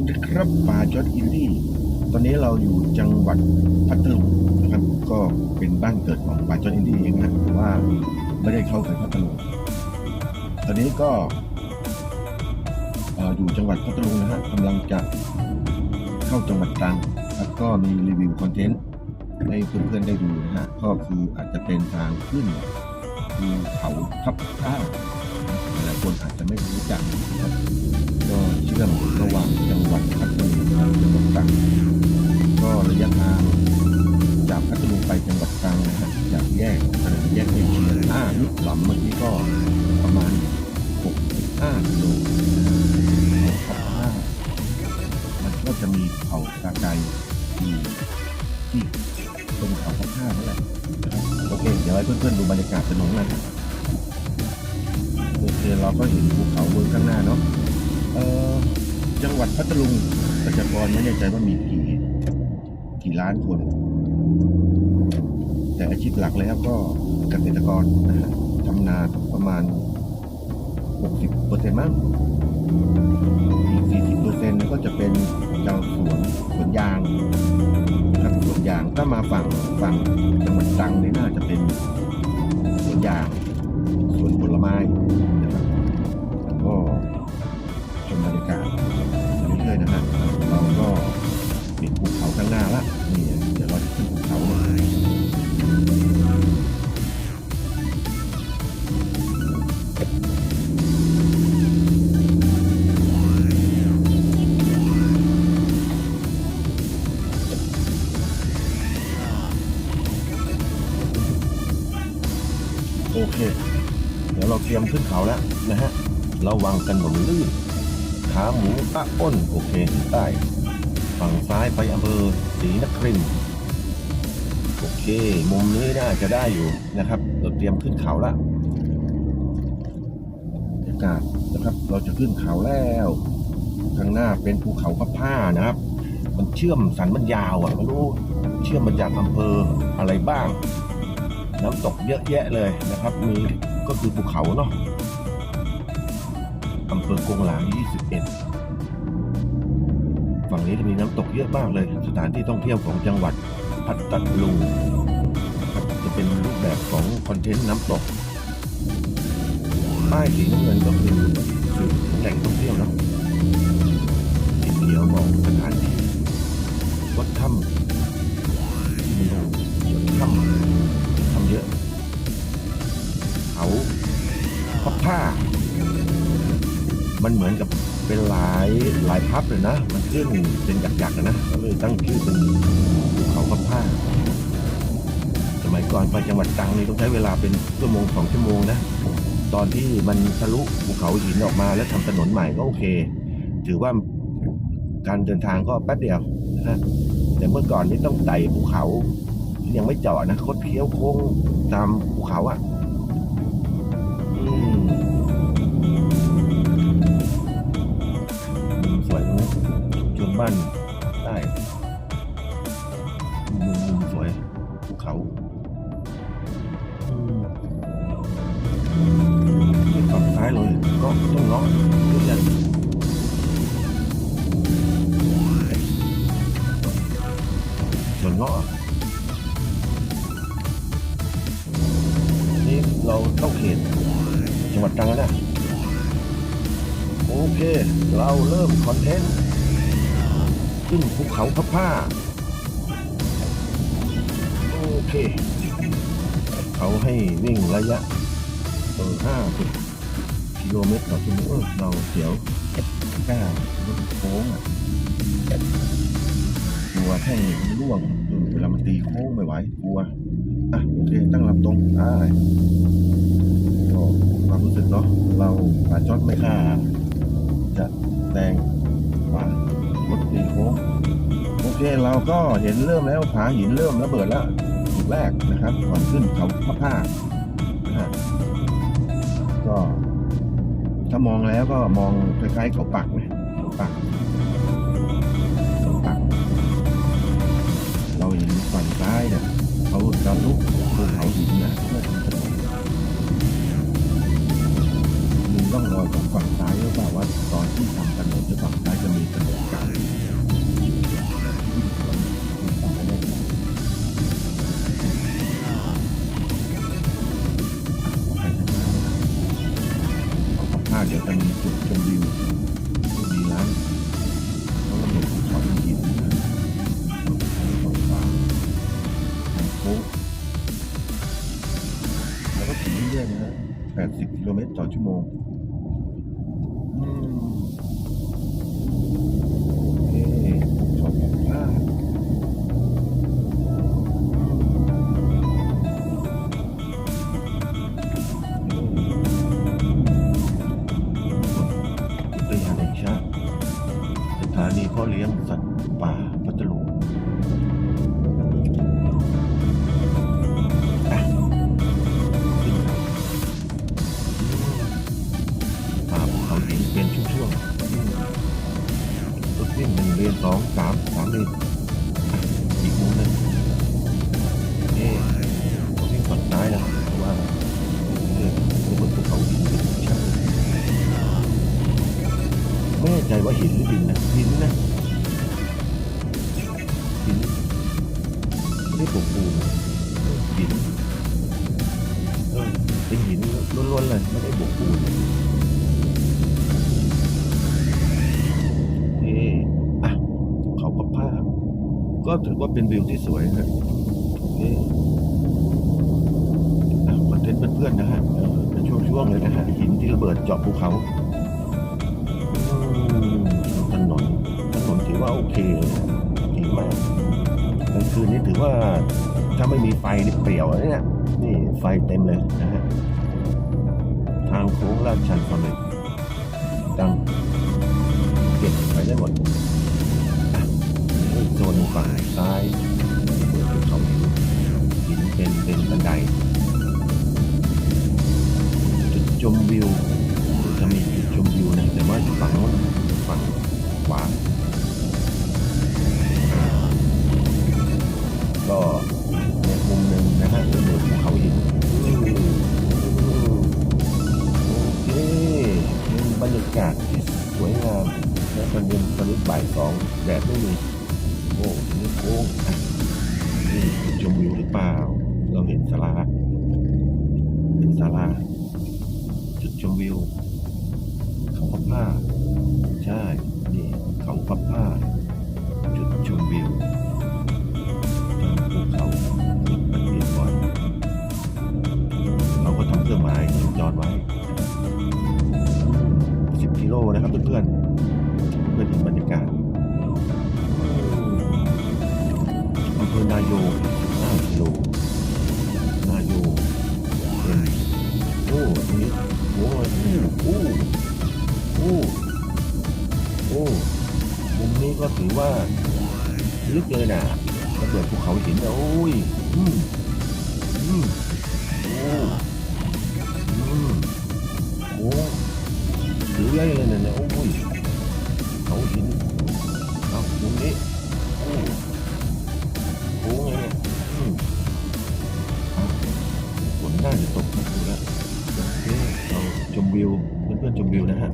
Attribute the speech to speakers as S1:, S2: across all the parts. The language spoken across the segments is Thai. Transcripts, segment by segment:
S1: สวัสดีครับป่าจอดอินดี้ตอนนี้เราอยู่จังหวัดพัทลุงนะครับ ก็เป็นบ้านเกิดของป่าจอดอินดี้เองนะแต่ว่าไม่ได้เข้าไปพัทลุงตอนนี้ก็เอ่ออยู่จังหวัดพัทลุงนะฮะกำลังจะเข้าจังหวัดตรังแล้วก็มีรีวิวคอนเทนต์ให้เพื่อนๆได้ดูนะฮะก็คืออาจจะเป็นทางขึ้นภูเขาทับท่า หลายคนอาจจะไม่รู้จักนะครับก็เชื่อมระหว่างจังหวัดพัทลุงกับจังหวัดตรังก็ระยะทางจากพัทลุงไปจังหวัดตรังนะฮะจากแยกอ่อแยกเอเชียห้าลุกหลำเมื่อกี้ก็ประมาณ 65กิโลเขาพับห้ามันก็จะมีเขากาไกอยู่ที่ตรงเขาพับห้านั่นแหละโอเค เดี๋ยวให้เพื่อนๆดูบรรยากาศถนนกันนะโอ เคเราก็เห็นภูเขาบนข้างหน้าเนาะเออจังหวัดพัทลุงประชากรไม่แน่ใจว่ามีกี่กี่ล้านคน แต่อาชีพหลักแล้วก็เกษตรกรนะฮะทำนาประมาณ 60เปอร์เซ็นต์มั้งอีก40เปอร์เซ็นต์ก็จะเป็นชาวสวนสวนยางนะครับสวนยางถ้ามาฝั่งฝั่งจังหวัดตรังนี่น่าจะเป็นสวนยางสวนผลไม้ อเค เดี๋ยวเราเตรียมขึ้นเขาแล้วนะฮะระวังกันหนลื่นขาหมูตะอ้นโอเคใต้ฝั่งซ้ายไปอำเภอศรีนครินโอเค มุมนี้น่าจะได้อยู่นะครับ เราเตรียมขึ้นเขาแล้วบรรยากาศนะครับ เราจะขึ้นเขาแล้วข้างหน้าเป็นภูเขาพับผ้านะครับ มันเชื่อมสันมันยาวอะไม่รู้เชื่อมมาจากอำเภออะไรบ้าง น้ำตกเยอะแยะเลยนะครับ มีก็คือภูเขาเนาะอำเภอกงหลาง 21 ฝั่งนี้จะมีน้ำตกเยอะมากเลย สถานที่ท่องเที่ยวของจังหวัดพัทลุงจะเป็นรูปแบบของคอนเทนต์น้ำตกป้ายสีน้ำเงินก็คือสื่อแหล่งท่องเที่ยวเนะสีเขียวบอกสถานที่วัดถ้ำที่มัดถ้ำ เขาพับผ้า มันเหมือนกับเป็นหลายหลายพับเลยนะ มันขึ้นเป็นหยักๆนะก็เลยตั้งชื่อเป็นภูเขาพับผ้า สมัยก่อนไปจังหวัดตรังนี่ต้องใช้เวลาเป็นชั่วโมงสองชั่วโมงนะ ตอนที่มันทะลุภูเขาหินออกมาแล้วทำถนนใหม่ก็โอเค ถือว่าการเดินทางก็แป๊บเดียวนะฮะแต่เมื่อก่อนนี่ต้องไต่ภูเขา ยังไม่เจาะนะคดเคี้ยวโค้งตามภูเขาอะ่ะ มุมสวยตรงนี้ชนบ้านได้มุมมุมสวยภูเขาอืมนี่ฝั่งซ้ายเลยก็ต้องเลาะด้วยกันส่วนเลาะอะนี่เราเข้าเขตจังหวัดตรังแล้วนะ โอเค เราเริ่มคอนเทนต์ ขึ้นภูเขาพับผ้า โอเค เขาให้วิ่งระยะเออห้าสิบกิโลเมตรต่อชั่วโมงเราเสียวก้ารถโค้งอะกลัวแท่งมันร่วงเออเวลามันตีโค้งไม่ไหวกลัวอะโอเคตั้งลำตรงได้ก็ความรู้สึกเนาะเราปาจอดไม่ค่า จะแรงกว่ารถตีโค้งโอเคเราก็เห็นเริ่มแล้วผาหินเริ่มระเบิดแล้วจุดแรกนะครับ ก่อนขึ้นเขาพระผ้านะฮะก็ถ้ามองแล้วก็มองคล้ายๆเขาปักไหมเขาปักเขาปัก เราเห็นฝั่งซ้ายเนี่ยเขาจะลุกภูเขาหินนะ ร่องรอยของฝั่งซ้ายหรือเปล่าว่าตอนที่ทำถนนหรือฝั่งซ้ายจะมีถนนกันเดี๋ยวจะมีจุดชมวิวที่มีร้านเขาระบุขอนหินของฟ้าของฟุกแล้วก็ถึงเรื่อยๆนะ80กิโลเมตรต่อชั่วโมง สถานีพ่อเลี้ยงสัตว์ป่า ว่าหินหรือดินนะหินนะหินไม่ได้ปลูกปูนหินเป็นหินล้วนๆเลยไม่ได้บวกปูนเอออะเขาประภาพ ก็ถือว่าเป็นวิวที่สวยนะเอออ่คอนเทนต์เพื่อนๆนะฮะเป็นช่วงๆเลยนะฮะหินที่ระเบิดเจาะภูเขา ว่าโอเคเลยนะดีมากกลางคืนนี้ถือว่าถ้าไม่มีไฟนี่เปลี่ยวนะเนี่ยนี่ไฟเต็มเลยนะฮะทางโค้งลาดชันความเร็วดังเก็บไปได้หมดอะโซนฝั่งซ้ายภูเขาหินหินเป็นเป็นบันไดจุดชมวิวจะมีจุดชมวิวนะแต่ว่าฝั่งโน้น วิวหรือเปล่า เราเห็นศาลาเป็นศาลาจุดชมวิว เขาพับผ้า ใช่ นี่เขาพับผ้า จุดชมวิวทางภูเขาขึ้นมันเปลี่ยนบ่อยเราก็ทำเครื่องหมายสัญจรไว้สิบกิโลนะครับเพื่อนๆเพื่อเห็นบรรยากาศอำเภอนายโลนาโย เป็นโอ้ตรงนี้โอ้ยโอ้โอ้โอ้มุมนี้ก็ถือว่าลึกเลยนะระเบิดภูเขาหินนะโอ้ยอืมอืมโอ้อืมโอ้ถือใหญ่เลยนะเนี่ยโอ้ยเขาหินเอามุมนี้โอ้ น่าจะตกนะดูแล้วโอเราชมวิวเพื่อนๆชมวิวนะฮะ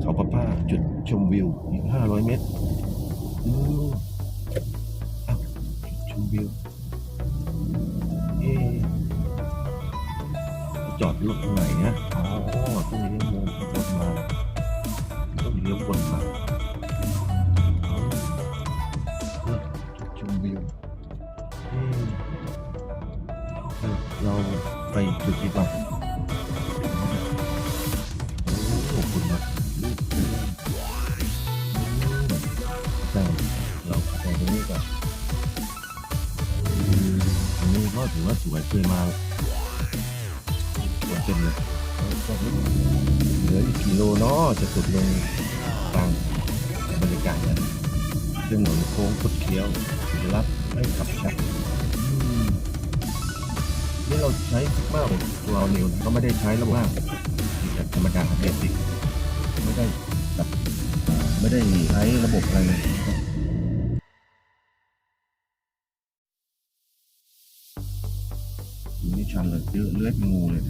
S1: เขาพระผ้าจุดชมวิวอีกห้าร้อยเมตรอือาจุดชมวิวเอะจอดรถตรงไหนนะอ๋อต้องเลี้ยววนรถมาต้องเลี้ยววนมา ไปจุดดีกว่าโอ้คุณมาลูกแต่เราไปตรงนี้ก่อนอืมอันนี้ก็ถือว่าสวยเคยมาสวยเต็มเลยเหลืออีกกิโลเนาะจะสุดลงกลางบรรยากาศนะถนนโค้งคดเคี้ยวสีลับไม่ขับชัดอืม ที่เราใช้มากตัวเรานิวก็ไม่ได้ใช้ระบบว่ากแบบธรรมดาเบสิกไม่ได้แบบไม่ได้ใช้ระบบอะไรเลยนี่ชันเลยเยอะเลือดงูเลย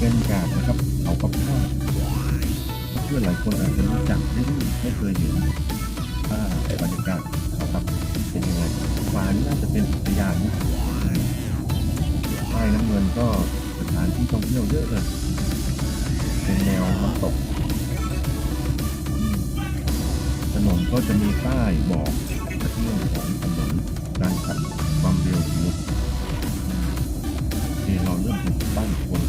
S1: ก็เป็นการนะครับเขากับภาเพื่อนหลายคนอาจจะรู้จักไม่ไม่เคยเห็นภาบรรยากาศเขากับเป็นยังไงฟานีน่าจะเป็นอุทยานนะใต้น้ำเงินก็สถานที่ท่องเที่ยวเยอะเลยเป็นแนวน้ำตกถนนก็จะมีป้ายบอกเรื่องของถนนการขับความเร็วรถที่ เราเริ่มถึงบ้านคน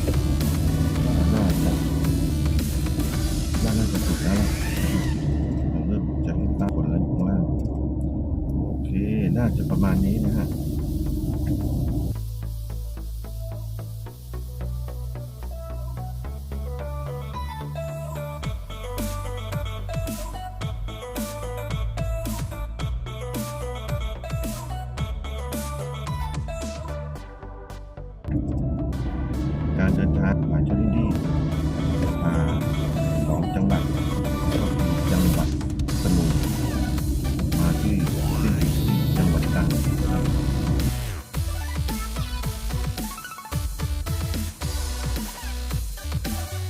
S1: ว่าน่าจะว่าน่าจะถึงแล้วเราเริ่มจะเห็นบ้านคนแล้วอยู่ข้างล่างโอเค น่าจะประมาณนี้นะฮะ การเดินทางผ่านชลินดีผ่าสองจังหวัด